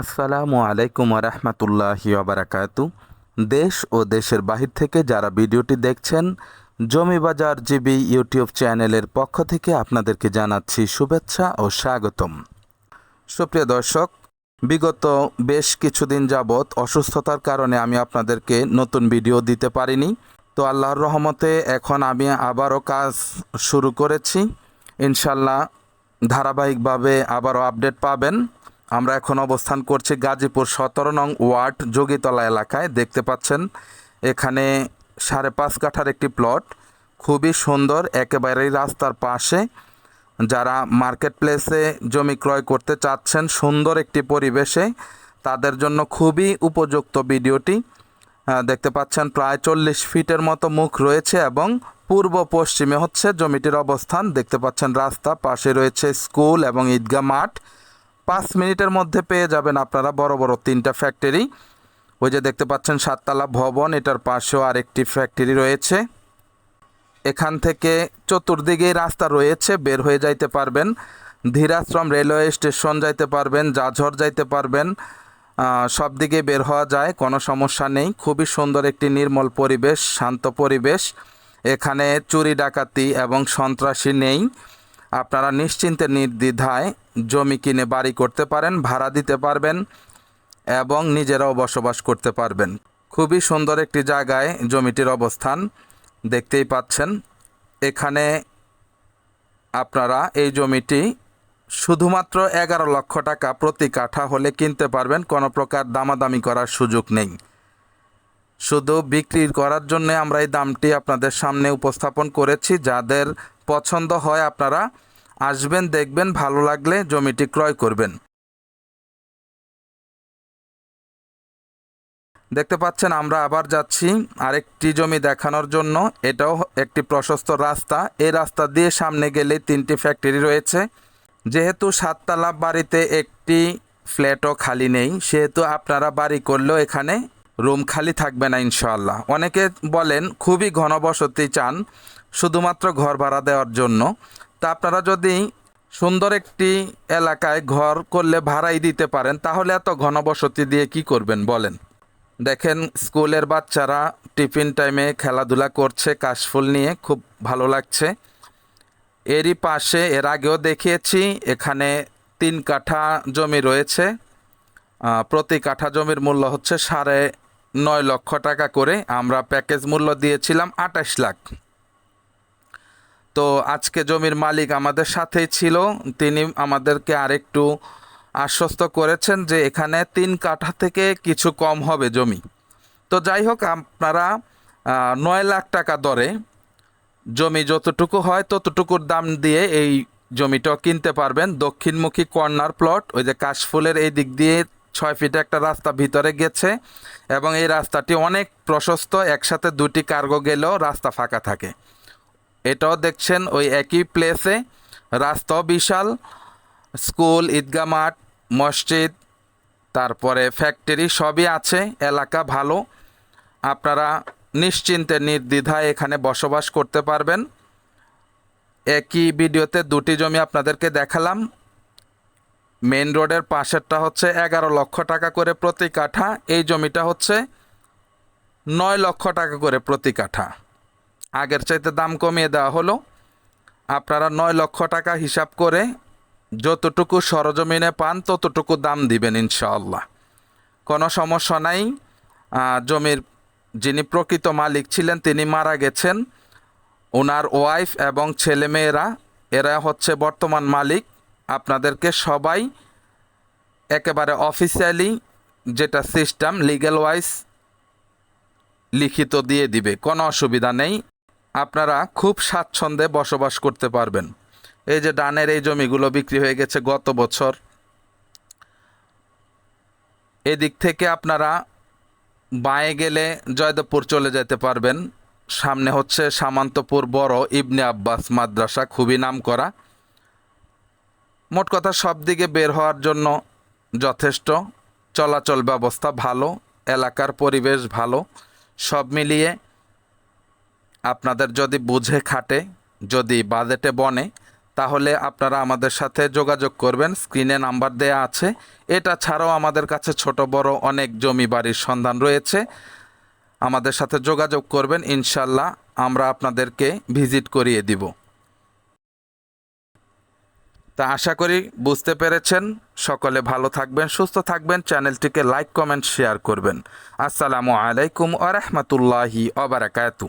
আসসালামু আলাইকুম রহমতুল্লাহি ওবরাকাতু দেশ ও দেশের বাহির থেকে যারা ভিডিওটি দেখছেন, জমি বাজার জিবি ইউটিউব চ্যানেলের পক্ষ থেকে আপনাদেরকে জানাচ্ছি শুভেচ্ছা ও স্বাগতম। সুপ্রিয় দর্শক, বিগত বেশ কিছুদিন যাবৎ অসুস্থতার কারণে আমি আপনাদেরকে নতুন ভিডিও দিতে পারিনি। তো আল্লাহর রহমতে এখন আমি আবারও কাজ শুরু করেছি। ইনশাল্লাহ ধারাবাহিকভাবে আবারও আপডেট পাবেন। আমরা এখন অবস্থান করছি গাজীপুর সতেরো নং ওয়ার্ড যোগীতলা এলাকায়। দেখতে পাচ্ছেন, এখানে সাড়ে পাঁচ কাঠার একটি প্লট। খুবই সুন্দর, একেবারেই রাস্তার পাশে। যারা মার্কেট প্লেসে জমি ক্রয় করতে চাচ্ছেন, সুন্দর একটি পরিবেশে, তাদের জন্য খুবই উপযুক্ত ভিডিওটি। দেখতে পাচ্ছেন, প্রায় চল্লিশ ফিটের মতো মুখ রয়েছে এবং পূর্ব পশ্চিমে হচ্ছে জমিটির অবস্থান। দেখতে পাচ্ছেন, রাস্তা পাশে রয়েছে স্কুল এবং ঈদগাহ মাঠ। পাঁচ মিনিটের মধ্যে পেয়ে যাবেন আপনারা বড় বড় তিনটা ফ্যাক্টরি। ওই যে দেখতে পাচ্ছেন সাততলা ভবন, এটার পাশেও আরেকটি ফ্যাক্টরি রয়েছে। এখান থেকে চতুর্দিকেই রাস্তা রয়েছে, বের হয়ে যাইতে পারবেন। ধীরাশ্রম রেলওয়ে স্টেশন যাইতে পারবেন, জাঝর যাইতে পারবেন। সব দিকে বের হওয়া যায়, কোনো সমস্যা নেই। খুবই সুন্দর একটি নির্মল পরিবেশ, শান্ত পরিবেশ। এখানে চুরি ডাকাতি এবং সন্ত্রাসী নেই। আপনারা নিশ্চিন্তে নির্দ্বিধায় জমি কিনে বাড়ি করতে পারেন, ভাড়া দিতে পারবেন এবং নিজেরাও বসবাস করতে পারবেন। খুবই সুন্দর একটি জায়গায় জমিটির অবস্থান দেখতেই পাচ্ছেন। এখানে আপনারা এই জমিটি শুধুমাত্র এগারো লক্ষ টাকা প্রতি কাঠা হলে কিনতে পারবেন, কোনো প্রকার দামাদামি করার সুযোগ নেই। শুধু বিক্রি করার জন্য আমরা এই দামটি আপনাদের সামনে উপস্থাপন করেছি। যাদের পছন্দ হয় আপনারা আসবেন, দেখবেন, ভালো লাগলে জমিটি ক্রয় করবেন। দেখতে পাচ্ছেন, আমরা আবার যাচ্ছি আরেকটি জমি দেখানোর জন্য। এটাও একটি প্রশস্ত রাস্তা। এই রাস্তা দিয়ে সামনে গেলে তিনটি ফ্যাক্টরি রয়েছে। যেহেতু সাততলা বাড়িতে একটি ফ্ল্যাটও খালি নেই, সেহেতু আপনারা বাড়ি করলেও এখানে রুম খালি থাকবে না ইনশাআল্লাহ। অনেকে বলেন খুবই ঘনবসতি চান শুধুমাত্র ঘর ভাড়া দেওয়ার জন্য। তা আপনারা যদি সুন্দর একটি এলাকায় ঘর করলে ভাড়াই দিতে পারেন, তাহলে এত ঘনবসতি দিয়ে কি করবেন বলেন? দেখেন, স্কুলের বাচ্চারা টিফিন টাইমে খেলাধুলা করছে, কাশফুল নিয়ে, খুব ভালো লাগছে। এরই পাশে, এর আগেও দেখিয়েছি, এখানে তিন কাঠা জমি রয়েছে। প্রতি কাঠা জমির মূল্য হচ্ছে সাড়ে নয় লক্ষ টাকা করে আমরা প্যাকেজ মূল্য দিয়েছিলাম আঠাশ লাখ। তো আজকে জমির মালিক আমাদের সাথেই ছিল, তিনি আমাদেরকে আরেকটু আশ্বস্ত করেছেন যে এখানে তিন কাঠা থেকে কিছু কম হবে জমি। তো যাই হোক, আপনারা নয় লাখ টাকা দরে জমি যতটুকু হয় ততটুকুর দাম দিয়ে এই জমিটাও কিনতে পারবেন। দক্ষিণমুখী কর্নার প্লট, ওই যে কাশফুলের এই দিক দিয়ে ছয় ফিটে একটা রাস্তা ভিতরে গেছে এবং এই রাস্তাটি অনেক প্রশস্ত, একসাথে দুটি কার্গো গেলেও রাস্তা ফাঁকা থাকে। এটাও দেখছেন ওই একই প্লেসে রাস্তাও বিশাল স্কুল ঈদগা মাঠ, মসজিদ, তারপরে ফ্যাক্টরি সবই আছে, এলাকা ভালো। আপনারা নিশ্চিন্তে, নির্দ্বিধায় এখানে বসবাস করতে পারবেন। একই ভিডিওতে দুটি জমি আপনাদেরকে দেখালাম। মেইন রোডের পাশেরটা হচ্ছে এগারো লক্ষ টাকা করে প্রতি কাঠা। এই জমিটা হচ্ছে নয় লক্ষ টাকা করে প্রতি কাঠা। আগের চাইতে দাম কমিয়ে দেওয়া হলো। আপনারা নয় লক্ষ টাকা হিসাব করে যতটুকু সরজমিনে পান ততটুকু দাম দিবেন ইনশাআল্লাহ। কোনো সমস্যা নাই। জমির যিনি প্রকৃত মালিক ছিলেন তিনি মারা গেছেন। ওনার ওয়াইফ এবং ছেলেমেয়েরা, এরা হচ্ছে বর্তমান মালিক। আপনাদেরকে সবাই একেবারে অফিসিয়ালি যেটা সিস্টেম লিগ্যাল ওয়াইজ লিখিত দিয়ে দিবে, কোনো অসুবিধা নেই। আপনারা খুব স্বাচ্ছন্দ্যে বসবাস করতে পারবেন। এই যে ডানের এই জমিগুলো বিক্রি হয়ে গেছে গত বছর। এদিক থেকে আপনারা বাঁয়ে গেলে জয়দেবপুর চলে যেতে পারবেন। সামনে হচ্ছে সামান্তপুর বড় ইবনে আব্বাস মাদ্রাসা, খুবই নাম করা মোট কথা সব দিকে বের হওয়ার জন্য যথেষ্ট চলাচল ব্যবস্থা ভালো, এলাকার পরিবেশ ভালো, সব মিলিয়ে আপনাদের যদি বুঝে খাটে, যদি বাজেটে বনে, তাহলে আপনারা আমাদের সাথে যোগাযোগ করবেন। স্ক্রিনে নাম্বার দেয়া আছে। এটা ছাড়াও আমাদের কাছে ছোট, বড় অনেক জমি বাড়ির সন্ধান রয়েছে। আমাদের সাথে যোগাযোগ করবেন। ইনশাল্লাহ আমরা আপনাদেরকে ভিজিট করিয়ে দিব। তা আশা করি বুঝতে পেরেছেন। সকলে ভালো থাকবেন, সুস্থ থাকবেন। চ্যানেলটিকে লাইক, কমেন্ট, শেয়ার করবেন। আসসালামু আলাইকুম আ রহমতুল্লাহি অবরাকাতু